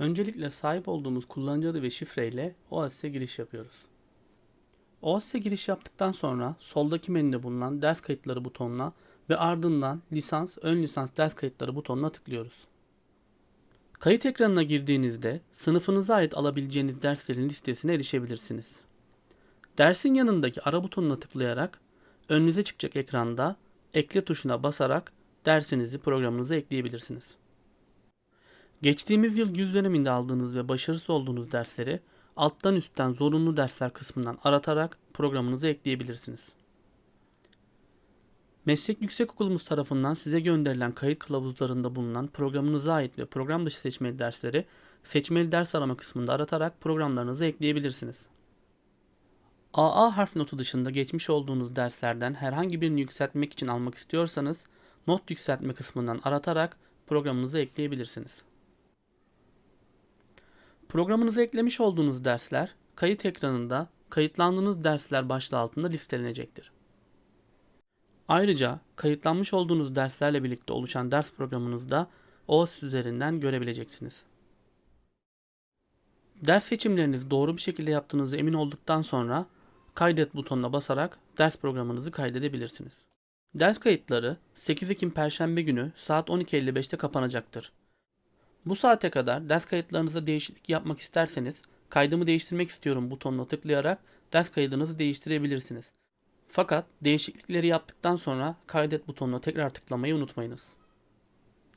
Öncelikle sahip olduğumuz kullanıcı adı ve şifreyle Oasis'e giriş yapıyoruz. Oasis'e giriş yaptıktan sonra soldaki menüde bulunan ders kayıtları butonuna ve ardından lisans, ön lisans ders kayıtları butonuna tıklıyoruz. Kayıt ekranına girdiğinizde sınıfınıza ait alabileceğiniz derslerin listesine erişebilirsiniz. Dersin yanındaki ara butonuna tıklayarak önünüze çıkacak ekranda ekle tuşuna basarak dersinizi programınıza ekleyebilirsiniz. Geçtiğimiz yıl yüz döneminde aldığınız ve başarısız olduğunuz dersleri alttan üstten zorunlu dersler kısmından aratarak programınıza ekleyebilirsiniz. Meslek Yüksekokulumuz tarafından size gönderilen kayıt kılavuzlarında bulunan programınıza ait ve program dışı seçmeli dersleri seçmeli ders arama kısmında aratarak programlarınıza ekleyebilirsiniz. AA harf notu dışında geçmiş olduğunuz derslerden herhangi birini yükseltmek için almak istiyorsanız not yükseltme kısmından aratarak programınıza ekleyebilirsiniz. Programınıza eklemiş olduğunuz dersler kayıt ekranında kayıtlandığınız dersler başlığı altında listelenecektir. Ayrıca kayıtlanmış olduğunuz derslerle birlikte oluşan ders programınızda OASIS üzerinden görebileceksiniz. Ders seçimlerinizi doğru bir şekilde yaptığınızı emin olduktan sonra kaydet butonuna basarak ders programınızı kaydedebilirsiniz. Ders kayıtları 8 Ekim Perşembe günü saat 12.55'te kapanacaktır. Bu saate kadar ders kayıtlarınızda değişiklik yapmak isterseniz kaydımı değiştirmek istiyorum butonuna tıklayarak ders kaydınızı değiştirebilirsiniz. Fakat değişiklikleri yaptıktan sonra kaydet butonuna tekrar tıklamayı unutmayınız.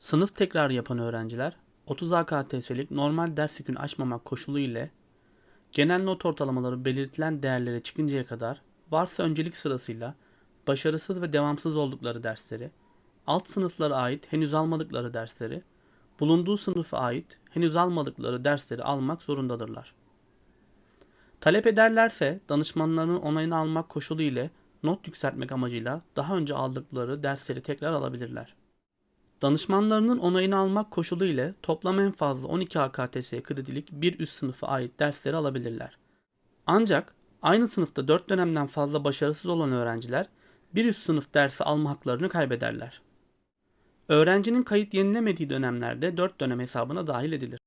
Sınıf tekrarı yapan öğrenciler 30 AKTS'lik normal ders yükünü aşmamak koşulu ile genel not ortalamaları belirtilen değerlere çıkıncaya kadar varsa öncelik sırasıyla başarısız ve devamsız oldukları dersleri, alt sınıflara ait henüz almadıkları dersleri, bulunduğu sınıfa ait henüz almadıkları dersleri almak zorundadırlar. Talep ederlerse danışmanlarının onayını almak koşulu ile not yükseltmek amacıyla daha önce aldıkları dersleri tekrar alabilirler. Danışmanlarının onayını almak koşulu ile toplam en fazla 12 AKTS kredilik bir üst sınıfa ait dersleri alabilirler. Ancak aynı sınıfta 4 dönemden fazla başarısız olan öğrenciler bir üst sınıf dersi alma haklarını kaybederler. Öğrencinin kayıt yenilemediği dönemlerde 4 dönem hesabına dahil edilir.